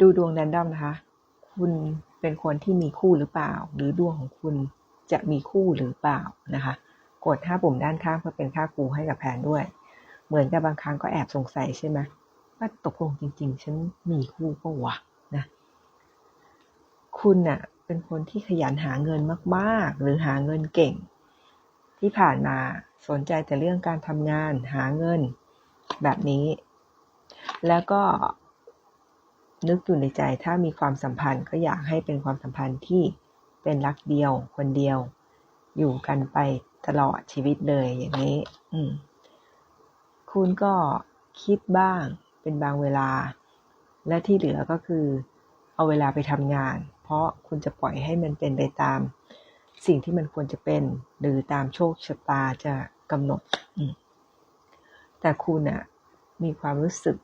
ดูดวงแรนดอมนะคะ คุณเป็นคนที่มีคู่หรือเปล่า หรือดวงของคุณจะมีคู่หรือเปล่านะคะ กดห้าปุ่มด้านข้างเพื่อเป็นค่าครูให้กับแผนด้วย เหมือนกับบางครั้งก็แอบสงสัยใช่ไหมว่าตกลงจริง ๆ ฉันมีคู่ปะวะนะ คุณน่ะเป็นคนที่ขยันหาเงินมากๆ หรือหาเงินเก่ง ที่ผ่านมาสนใจแต่เรื่องการทำงานหาเงินแบบนี้ แล้วก็ นึกอยู่ในใจถ้ามีความสัมพันธ์ก็อยากให้เป็นความสัมพันธ์ที่เป็นรักเดียว คนเดียว อยู่กันไปตลอดชีวิตเลยอย่างนี้ อืม คุณก็คิดบ้างเป็นบางเวลา และที่เหลือก็คือ เอาเวลาไปทำงาน เพราะคุณจะปล่อยให้มันเป็นไปตาม สิ่งที่มันควรจะเป็น หรือตามโชคชะตาจะกำหนดแต่คุณอะมีความรู้สึก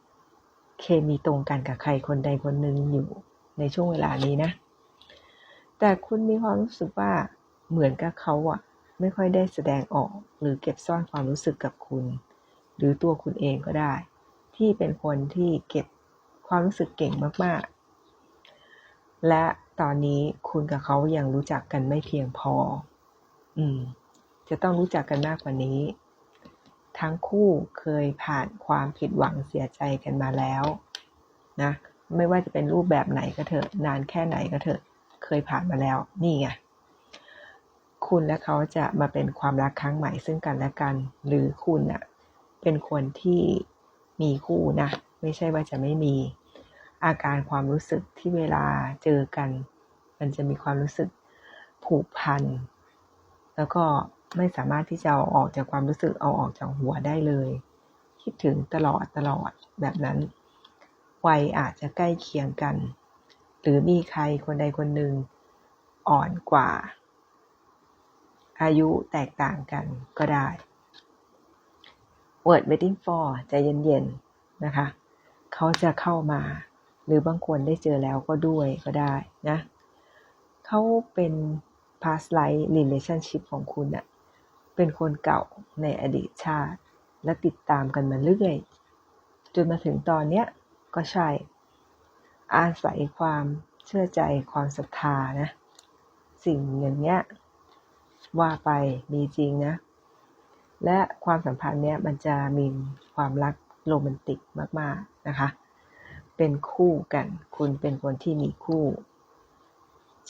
เคมีตรงกันกับใครคนใดคนหนึ่งอยู่ในช่วงเวลานี้นะ แต่คุณมีความรู้สึกว่าเหมือนกับเขาอะไม่ค่อยได้แสดงออกหรือเก็บซ่อนความรู้สึกกับคุณ หรือตัวคุณเองก็ได้ ที่เป็นคนที่เก็บความรู้สึกเก่งมากๆ และตอนนี้คุณกับเขายังรู้จักกันไม่เพียงพอ อืม จะต้องรู้จักกันมากกว่านี้ ทั้งคู่เคยผ่านความผิดหวังเสียใจกันมาแล้วนะไม่ว่าจะเป็นรูปแบบไหนก็เถอะ นานแค่ไหนก็เถอะ เคยผ่านมาแล้ว นี่ไง คุณและเขาจะมาเป็นความรักครั้งใหม่ซึ่งกันและกัน หรือคุณน่ะเป็นคนที่มีคู่นะ ไม่ใช่ว่าจะไม่มี อาการความรู้สึกที่เวลาเจอกัน มันจะมีความรู้สึกผูกพัน แล้วก็ ไม่สามารถที่จะเอาออกจากความรู้สึกเอาออกจากหัวได้เลย คิดถึงตลอดตลอดแบบนั้น วัยอาจจะใกล้เคียงกัน หรือมีใครคนใดคนหนึ่งอ่อนกว่า อายุแตกต่างกันก็ได้ word waiting for ใจเย็นๆนะคะ เขาจะเข้ามา หรือบางคนได้เจอแล้วก็ด้วยก็ได้นะ เขาเป็น past life relationship ของคุณอะ เป็นคนเก่าในอดีตชาติ และติดตามกันมาเรื่อย จนมาถึงตอนเนี้ยก็ใช่ อาศัยความเชื่อใจความศรัทธานะ สิ่งอย่างเนี้ยว่าไปมีจริงนะ และความสัมพันธ์เนี้ยมันจะมีความรักโรแมนติกมาก ๆ นะคะ เป็นคู่กัน คุณเป็นคนที่มีคู่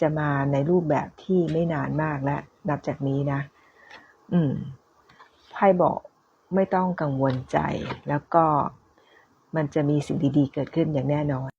จะมาในรูปแบบที่ไม่นานมากแล้วนับจากนี้นะ อืมไพ่บอกไม่ต้องกังวลใจ แล้วก็มันจะมีสิ่งดีๆ เกิดขึ้นอย่างแน่นอน